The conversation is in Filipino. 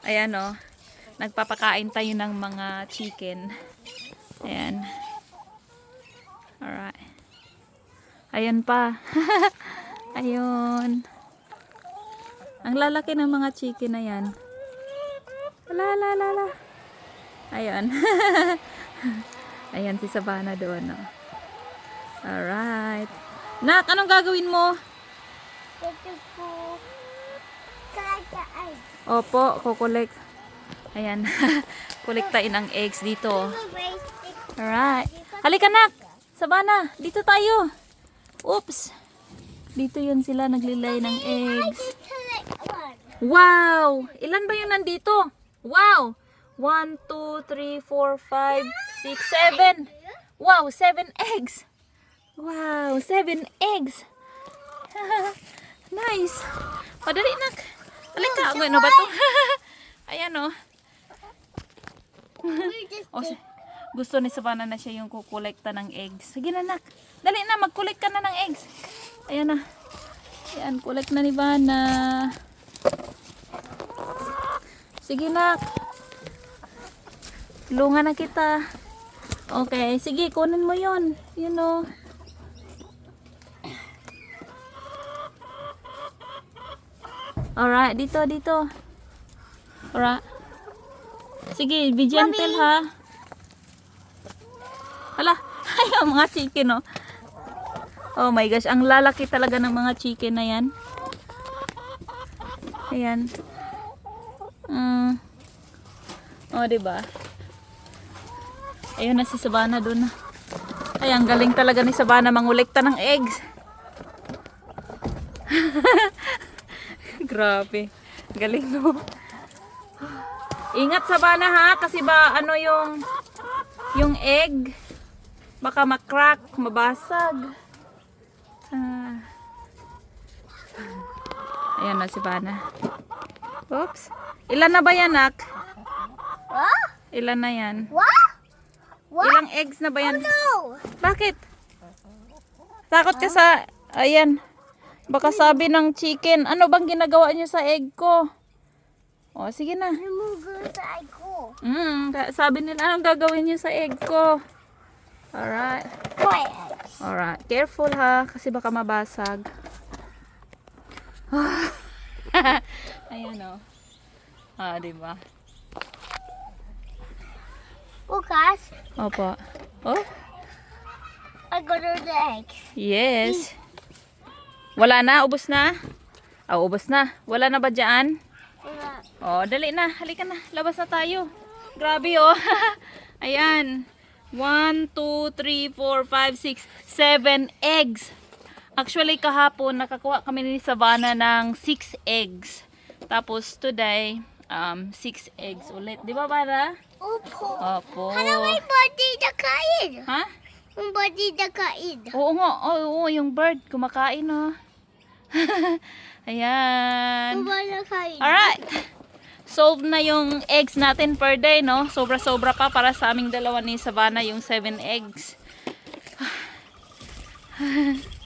Ayan o. Nagpapakain tayo ng mga chicken. Ayan. Alright. Ayan pa. Ayun. Ang lalaki ng mga chicken na yan. La la la la. Ayan. Ayan si Savannah doon. Oh. Alright. Nak, anong gagawin mo? Kakaan. Opo, kukolek. Ayan. Kolektain ang eggs dito. Alright. Halika nak. Sabana, dito tayo. Oops. Dito yun sila naglilay ng eggs. Wow! Ilan ba yun nandito? Wow! 1, 2, 3, 4, 5, 6, 7. Wow, 7 eggs. Wow, 7 eggs. nice. Padali nak. Halika, oh, ano ba to? Ayan oh. O, si- gusto ni Savannah na siya yung kukolekta ng eggs. Sige na, nak. Dali na, mag-collect ka na ng eggs. Ayan na. Ayan, collect na ni Vanna. Sige, nak. Tulungan na kita. Okay, sige, kunin mo yon. Yun o. Alright, dito, dito. Alright. Sige, be gentle ha. Hala, ayaw mga chicken oh. Oh my gosh, ang lalaki talaga ng mga chicken na yan. Ayan. Mm. Oh, di ba? Ayun na si Sabana doon. Ay, ang galing talaga ni Sabana mangulekta ng eggs. Grabe. Galing no. Ingat Sabana ha kasi ba ano yung yung egg baka makrack, mabasag. Ah. Ayan na si Bana. Oops. Ilan na ba yan, Nak? What? Ilan na yan? Ilang eggs na ba yan? No. Bakit? Takot ka sa... Ayan. Baka sabi ng chicken, ano bang ginagawa niyo sa egg ko? O, sige na. Lumugo sa ko. Mm, sabi nila, anong gagawin niyo sa egg ko? Alright. Alright. Careful ha, kasi baka mabasag. Ayan o. Ah, diba? Bukas, Opo. Oh, I go to the eggs. yes. Wala na? Ubus na? Ah, ubus na. Wala na ba dyan? Wala. Oh, dali na. Halika na. Labas na tayo. Grabe oh. Ayan. 1, 2, 3, 4, 5, 6, 7 eggs. Actually, kahapon, nakakuha kami ni Savannah ng 6 eggs. Tapos, today, um, 6 eggs ulit. Di ba, para? Opo. Opo. Ano may body na kain? Ha? Yung body na kain. Oo nga. Oo, oo, yung bird. Kumakain, oh. Ayan. Yung body na kain. Alright. Solved na yung eggs natin per day, no? Sobra-sobra pa para sa aming dalawa ni Savannah yung 7 eggs.